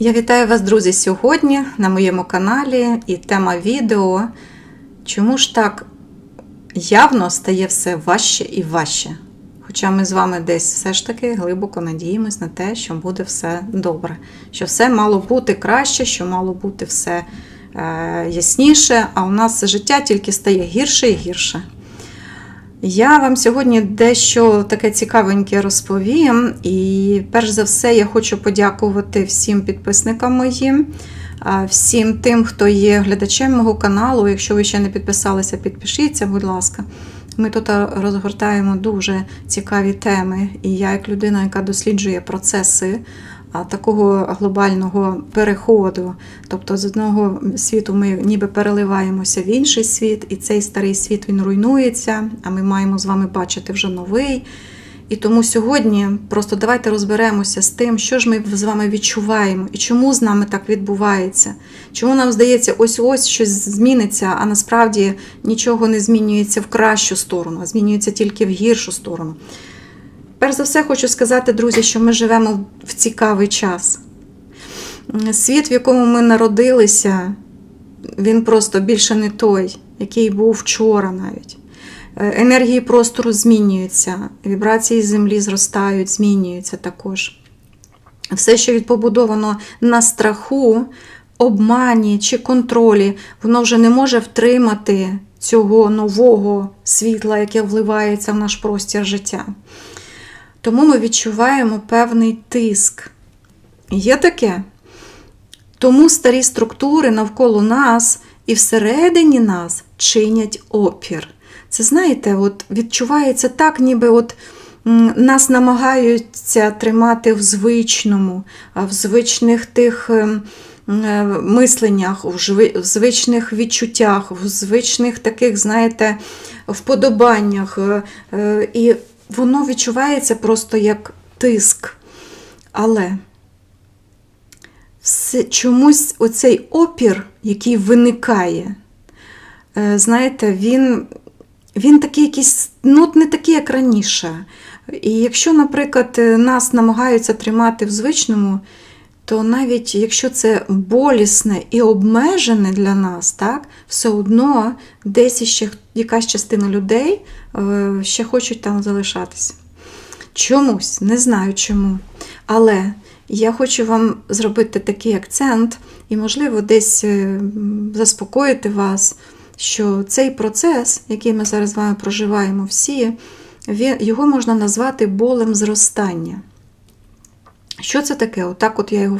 Я вітаю вас, друзі, сьогодні на моєму каналі і тема відео. Чому ж так явно стає все важче і важче? Хоча ми з вами десь все ж таки глибоко надіємось на те, що буде все добре, що все мало бути краще, що мало бути все е, ясніше, а у нас життя тільки стає гірше і гірше. Я вам сьогодні дещо таке цікавеньке розповім. І перш за все, я хочу подякувати всім підписникам моїм, всім тим, хто є глядачем мого каналу. Якщо ви ще не підписалися, підпишіться, будь ласка. Ми тут розгортаємо дуже цікаві теми. І я, як людина, яка досліджує процеси такого глобального переходу. Тобто, з одного світу ми ніби переливаємося в інший світ, і цей старий світ він руйнується, а ми маємо з вами бачити вже новий. І тому сьогодні просто давайте розберемося з тим, що ж ми з вами відчуваємо і чому з нами так відбувається. Чому нам здається, ось-ось щось зміниться, а насправді нічого не змінюється в кращу сторону, а змінюється тільки в гіршу сторону. Перш за все, хочу сказати, друзі, що ми живемо в цікавий час. Світ, в якому ми народилися, він просто більше не той, який був вчора навіть. Е, енергії простору змінюються, вібрації землі зростають, змінюються також. Все, що побудовано на страху, обмані чи контролі, воно вже не може втримати цього нового світла, яке вливається в наш простір життя. Тому ми відчуваємо певний тиск. Є таке. Тому старі структури навколо нас і всередині нас чинять опір. Це, знаєте, от відчувається так, ніби от нас намагаються тримати в звичному, в звичних тих ем, е, мисленнях, в звичних відчуттях, в звичних таких, знаєте, вподобаннях. Е, е, і воно відчувається просто як тиск. Але все, чомусь оцей опір, який виникає, е, знаєте, він він такий якийсь, ну, не такий, як раніше. І якщо, наприклад, нас намагаються тримати в звичному, то навіть якщо це болісне і обмежене для нас, так, все одно десь ще якась частина людей е, ще хочуть там залишатися. Чомусь, не знаю чому. Але я хочу вам зробити такий акцент і, можливо, десь е, заспокоїти вас, що цей процес, який ми зараз з вами проживаємо всі, його можна назвати болем зростання. Що це таке? Отак от я його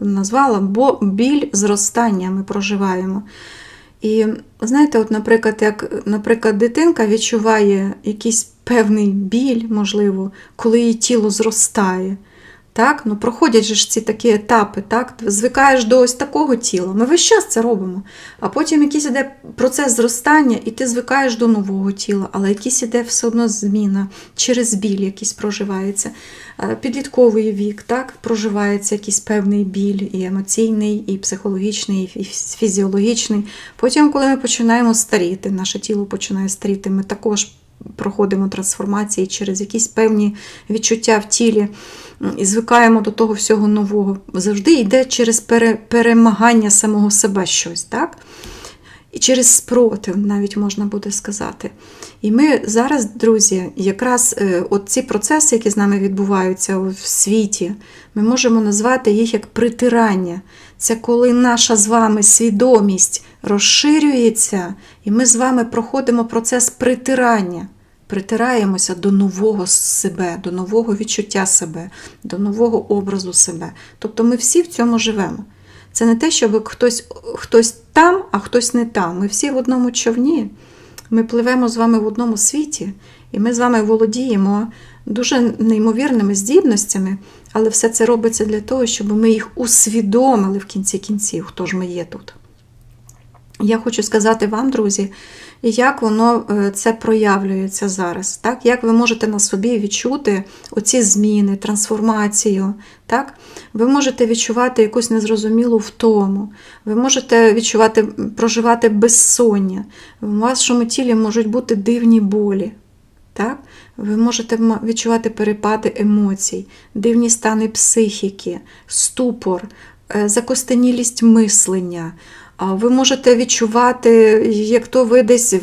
назвала, бо біль зростання ми проживаємо. І знаєте, от, наприклад, як наприклад, дитинка відчуває якийсь певний біль, можливо, коли її тіло зростає. Так? Ну, Проходять же ж ці такі етапи, так? звикаєш до ось такого тіла. Ми весь час це робимо. А потім якийсь іде процес зростання, і ти звикаєш до нового тіла, але якийсь іде все одно зміна, через біль якийсь проживається. Е, підлітковий вік, так? проживається якийсь певний біль, і емоційний, і психологічний, і фізіологічний. Потім, коли ми починаємо старіти, наше тіло починає старіти, ми також проходимо трансформації через якісь певні відчуття в тілі і звикаємо до того всього нового. Завжди йде через перемагання самого себе щось. так? І через спротив, навіть можна буде сказати. І ми зараз, друзі, якраз е, от ці процеси, які з нами відбуваються в світі, ми можемо назвати їх як притирання. Це коли наша з вами свідомість розширюється, і ми з вами проходимо процес притирання. Притираємося до нового себе, до нового відчуття себе, до нового образу себе. Тобто ми всі в цьому живемо. Це не те, щоб хтось хтось там, а хтось не там. Ми всі в одному човні. Ми пливемо з вами в одному світі, і ми з вами володіємо дуже неймовірними здібностями, але все це робиться для того, щоб ми їх усвідомили в кінці кінців, хто ж ми є тут. Я хочу сказати вам, друзі, як воно е, це проявлюється зараз. Так? Як ви можете на собі відчути оці зміни, трансформацію. Так? Ви можете відчувати якусь незрозумілу втому, ви можете відчувати, проживати безсоння, в вашому тілі можуть бути дивні болі. Так? Ви можете відчувати перепади емоцій, дивні стани психіки, ступор, е, закостенілість мислення. Ви можете відчувати, як то ви десь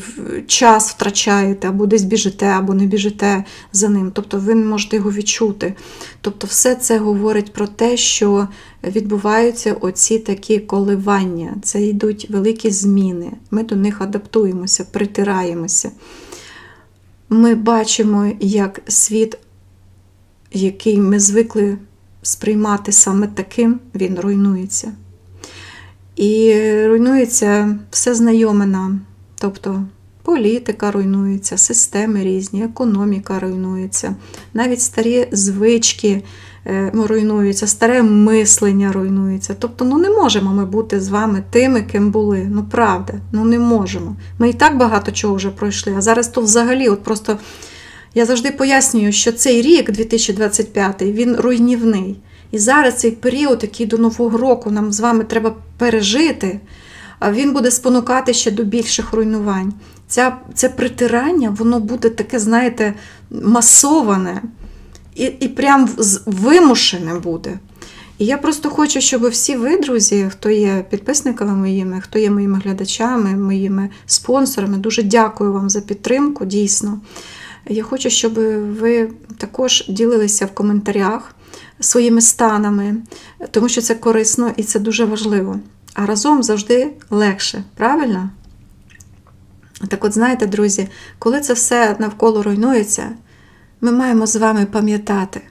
час втрачаєте, або десь біжите, або не біжите за ним. Тобто ви не можете його відчути. Тобто, все це говорить про те, що відбуваються оці такі коливання. Це йдуть великі зміни. Ми до них адаптуємося, притираємося. Ми бачимо, як світ, який ми звикли сприймати саме таким, він руйнується. І руйнується все знайоме нам. Тобто політика руйнується, системи різні, економіка руйнується, навіть старі звички е, руйнуються, старе мислення руйнується. Тобто, ну не можемо ми бути з вами тими, ким були. Ну правда, ну не можемо. Ми і так багато чого вже пройшли, а зараз то взагалі, от просто я завжди пояснюю, що цей рік, 2025, він руйнівний. І зараз цей період, який до Нового року нам з вами треба пережити, він буде спонукати ще до більших руйнувань. Ця, це притирання, воно буде таке, знаєте, масоване і, і прям вимушене буде. І я просто хочу, щоб всі ви, друзі, хто є підписниками моїми, хто є моїми глядачами, моїми спонсорами, дуже дякую вам за підтримку, дійсно. Я хочу, щоб ви також ділилися в коментарях своїми станами, тому що це корисно і це дуже важливо. А разом завжди легше, правильно? Так от знаєте, друзі, коли це все навколо руйнується, ми маємо з вами пам'ятати,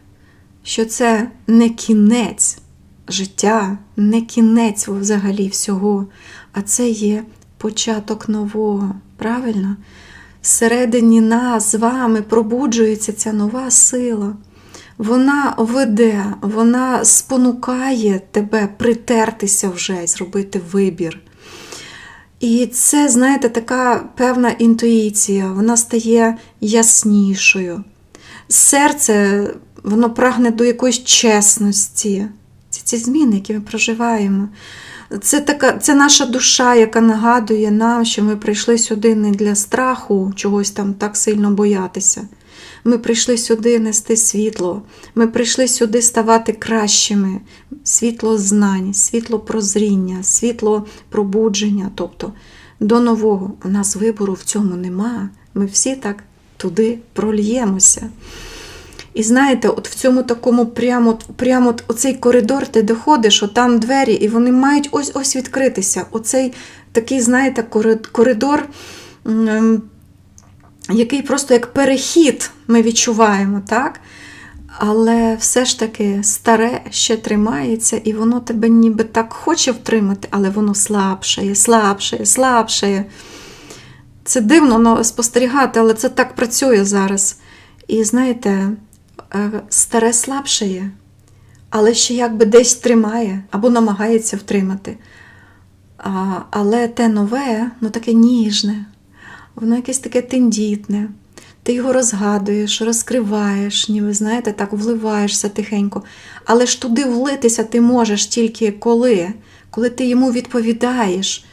що це не кінець життя, не кінець взагалі всього, а це є початок нового. Правильно? Всередині нас з вами пробуджується ця нова сила. Вона веде, вона спонукає тебе притертися вже зробити вибір. І це, знаєте, така певна інтуїція, вона стає яснішою. Серце, воно прагне до якоїсь чесності. Це ці зміни, які ми проживаємо. Це, така, це наша душа, яка нагадує нам, що ми прийшли сюди не для страху чогось там так сильно боятися. Ми прийшли сюди нести світло. Ми прийшли сюди ставати кращими. Світло знань, світло прозріння, світло пробудження. Тобто до нового у нас вибору в цьому нема. Ми всі так туди прольємося. І знаєте, от в цьому такому прямо, прямо оцей коридор, ти доходиш, от там двері, і вони мають ось ось відкритися. Оцей такий, знаєте, кори- коридор, який просто як перехід ми відчуваємо, так? Але все ж таки старе ще тримається, і воно тебе ніби так хоче втримати, але воно слабшає, слабшає, слабшає. Це дивно спостерігати, але це так працює зараз. І знаєте, е, старе слабшає, але ще якби десь тримає або намагається втримати. Але те нове, ну таке ніжне, воно якесь таке тендітне. Ти його розгадуєш, розкриваєш, ніби знаєте, так вливаєшся тихенько. Але ж туди влитися ти можеш тільки коли, коли ти йому відповідаєш.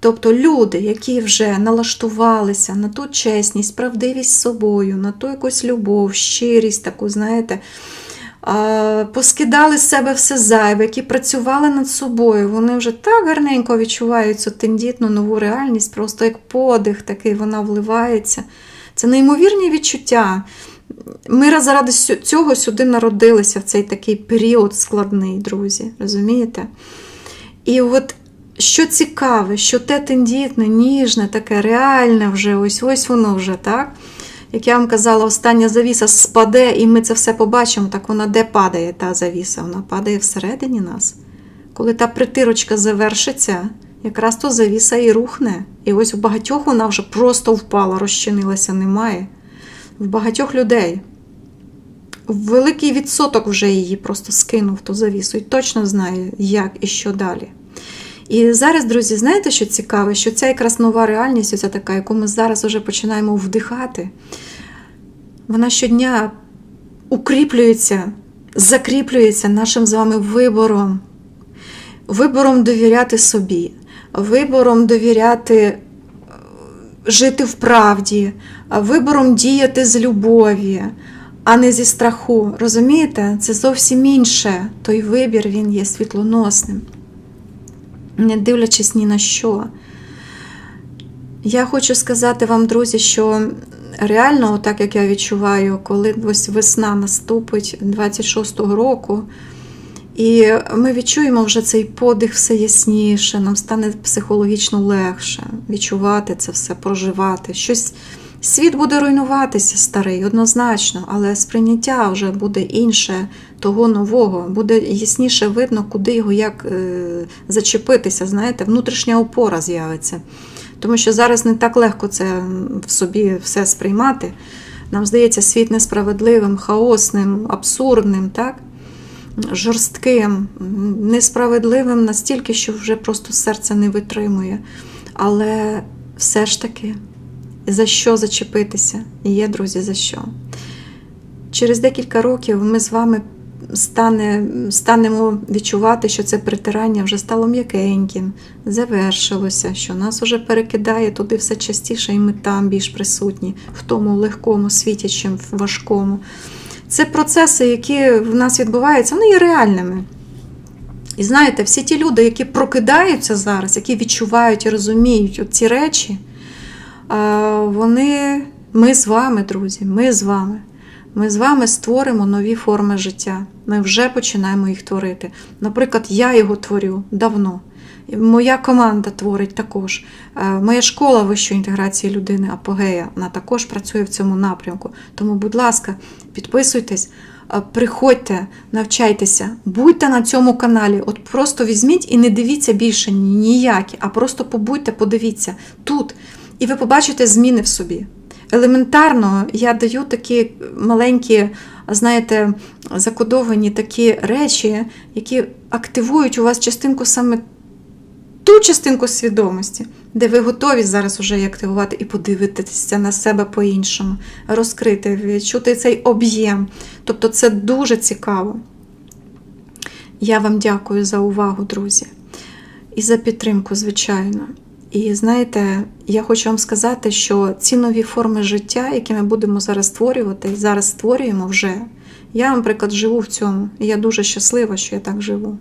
Тобто люди, які вже налаштувалися на ту чесність, правдивість з собою, на ту якусь любов, щирість таку, знаєте, поскидали з себе все зайве, які працювали над собою, вони вже так гарненько відчувають цю тендітну нову реальність, просто як подих такий вона вливається. Це неймовірні відчуття. Ми заради цього сюди народилися в цей такий період складний, друзі. Розумієте? І от що цікаве, що те тендітне, ніжне, таке реальне вже, ось ось воно вже, так? Як я вам казала, остання завіса спаде, і ми це все побачимо, так вона де падає та завіса? Вона падає всередині нас. Коли та притирочка завершиться, якраз то завіса і рухне. І ось у багатьох вона вже просто впала, розчинилася, немає. В багатьох людей. Великий відсоток вже її просто скинув ту завісу і точно знає, як і що далі. І зараз, друзі, знаєте, що цікаве? Що ця якраз нова реальність, оця така, яку ми зараз вже починаємо вдихати, вона щодня укріплюється, закріплюється нашим з вами вибором. Вибором довіряти собі, вибором довіряти е, жити в правді, вибором діяти з любові, а не зі страху. Розумієте? Це зовсім інше. Той вибір він є світлоносним. Не дивлячись ні на що. Я хочу сказати вам, друзі, що реально, так як я відчуваю, коли ось весна наступить 26-го року, і ми відчуємо вже цей подих все ясніше, нам стане психологічно легше відчувати це все, проживати. Щось світ буде руйнуватися, старий, однозначно, але сприйняття вже буде інше того нового, буде ясніше видно, куди його як е, зачепитися. Знаєте, внутрішня опора з'явиться. Тому що зараз не так легко це в собі все сприймати. Нам здається, світ несправедливим, хаосним, абсурдним, так? жорстким, несправедливим настільки, що вже просто серце не витримує. Але все ж таки, за що зачепитися? Є, друзі, за що? Через декілька років ми з вами стане, станемо відчувати, що це притирання вже стало м'якеньким, завершилося, що нас вже перекидає туди все частіше, і ми там більш присутні, в тому легкому світі, чим в важкому. Це процеси, які в нас відбуваються, вони є реальними. І знаєте, всі ті люди, які прокидаються зараз, які відчувають і розуміють ці речі, вони, ми з вами, друзі, ми з вами. Ми з вами створимо нові форми життя. Ми вже починаємо їх творити. Наприклад, я його творю давно. Моя команда творить також. Моя школа вищої інтеграції людини Апогея вона також працює в цьому напрямку. Тому, будь ласка, підписуйтесь, приходьте, навчайтеся, будьте на цьому каналі. От просто візьміть і не дивіться більше ніякі, а просто побудьте, подивіться тут. І ви побачите зміни в собі. Елементарно я даю такі маленькі, знаєте, закодовані такі речі, які активують у вас частинку саме ту частинку свідомості, де ви готові зараз уже її активувати і подивитися на себе по-іншому, розкрити, відчути цей об'єм. Тобто це дуже цікаво. Я вам дякую за увагу, друзі, і за підтримку, звичайно. І знаєте, я хочу вам сказати, що ці нові форми життя, які ми будемо зараз створювати, і зараз створюємо вже. Я, наприклад, живу в цьому, і я дуже щаслива, що я так живу.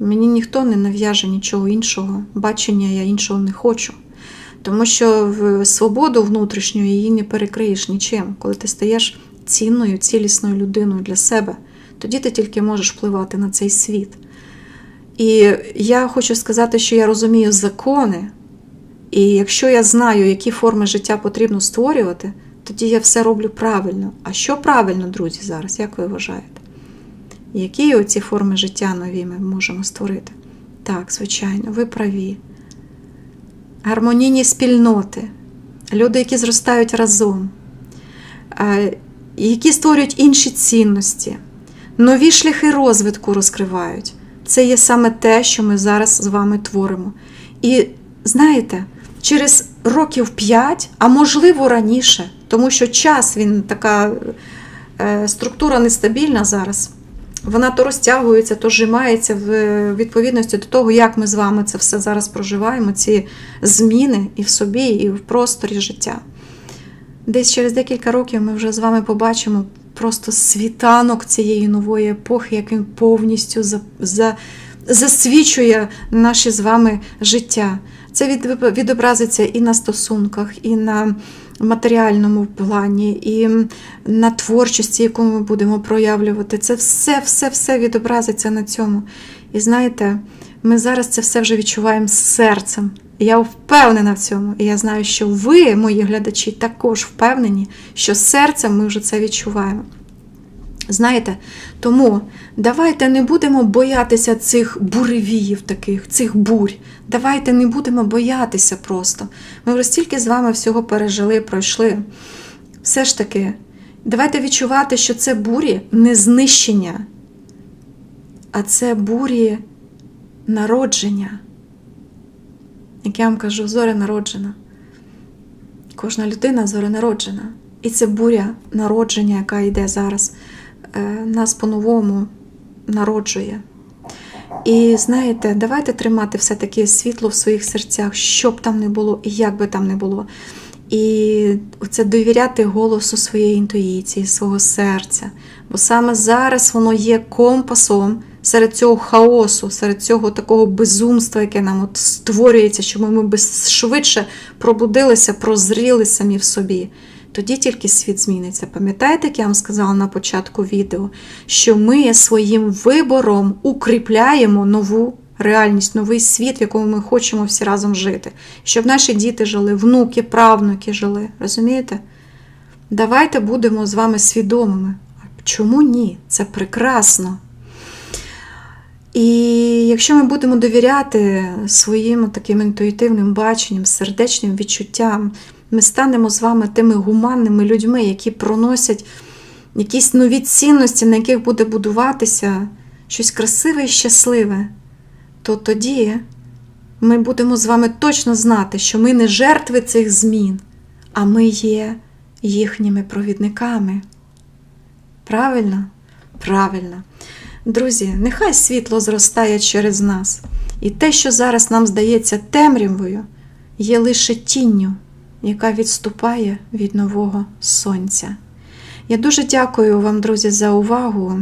Мені ніхто не нав'яже нічого іншого, бачення я іншого не хочу. Тому що в свободу внутрішню її не перекриєш нічим, коли ти стаєш цінною, цілісною людиною для себе, тоді ти тільки можеш впливати на цей світ. І я хочу сказати, що я розумію закони. І якщо я знаю, які форми життя потрібно створювати, тоді я все роблю правильно. А що правильно, друзі, зараз, як ви вважаєте? Які оці форми життя нові ми можемо створити? Так, звичайно, ви праві. Гармонійні спільноти, люди, які зростають разом, які створюють інші цінності, нові шляхи розвитку розкривають. Це є саме те, що ми зараз з вами творимо. І знаєте, через років 5, а можливо раніше, тому що час він така е, структура нестабільна зараз. Вона то розтягується, то зжимається в відповідності до того, як ми з вами це все зараз проживаємо, ці зміни і в собі, і в просторі життя. Десь через декілька років ми вже з вами побачимо просто світанок цієї нової епохи, як він повністю за, за, засвічує наше з вами життя. Це відобразиться і на стосунках, і на матеріальному плані, і на творчості, яку ми будемо проявлювати. Це все-все-все відобразиться на цьому. І знаєте, ми зараз це все вже відчуваємо серцем. Я впевнена в цьому. І я знаю, що ви, мої глядачі, також впевнені, що серцем ми вже це відчуваємо. Знаєте, тому давайте не будемо боятися цих буревіїв таких, цих бурь. Давайте не будемо боятися просто. Ми вже стільки з вами всього пережили, пройшли. Все ж таки, давайте відчувати, що це бурі не знищення, а це бурі народження. Як я вам кажу, зоря народжена. Кожна людина зоря народжена. І це буря народження, яка йде зараз. Е, нас по-новому народжує. І знаєте, давайте тримати все-таки світло в своїх серцях, що б там не було і як би там не було. І це довіряти голосу своєї інтуїції, свого серця. Бо саме зараз воно є компасом серед цього хаосу, серед цього такого безумства, яке нам от створюється, щоб ми без швидше пробудилися, прозріли самі в собі. Тоді тільки світ зміниться. Пам'ятаєте, як я вам сказала на початку відео, що ми своїм вибором укріпляємо нову реальність, новий світ, в якому ми хочемо всі разом жити. Щоб наші діти жили, внуки, правнуки жили. Розумієте? Давайте будемо з вами свідомими. Чому ні? Це прекрасно. І якщо ми будемо довіряти своїм таким інтуїтивним баченням, сердечним відчуттям, ми станемо з вами тими гуманними людьми, які проносять якісь нові цінності, на яких буде будуватися щось красиве і щасливе, то тоді ми будемо з вами точно знати, що ми не жертви цих змін, а ми є їхніми провідниками. Правильно? Правильно. Друзі, нехай світло зростає через нас, і те, що зараз нам здається темрявою, є лише тінню, яка відступає від нового сонця. Я дуже дякую вам, друзі, за увагу.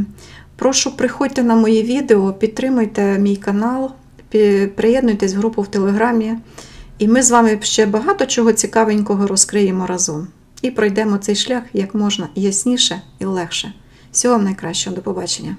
Прошу, приходьте на мої відео, підтримуйте мій канал, приєднуйтесь в групу в Телеграмі, і ми з вами ще багато чого цікавенького розкриємо разом. І пройдемо цей шлях як можна ясніше і легше. Всього вам найкращого, до побачення!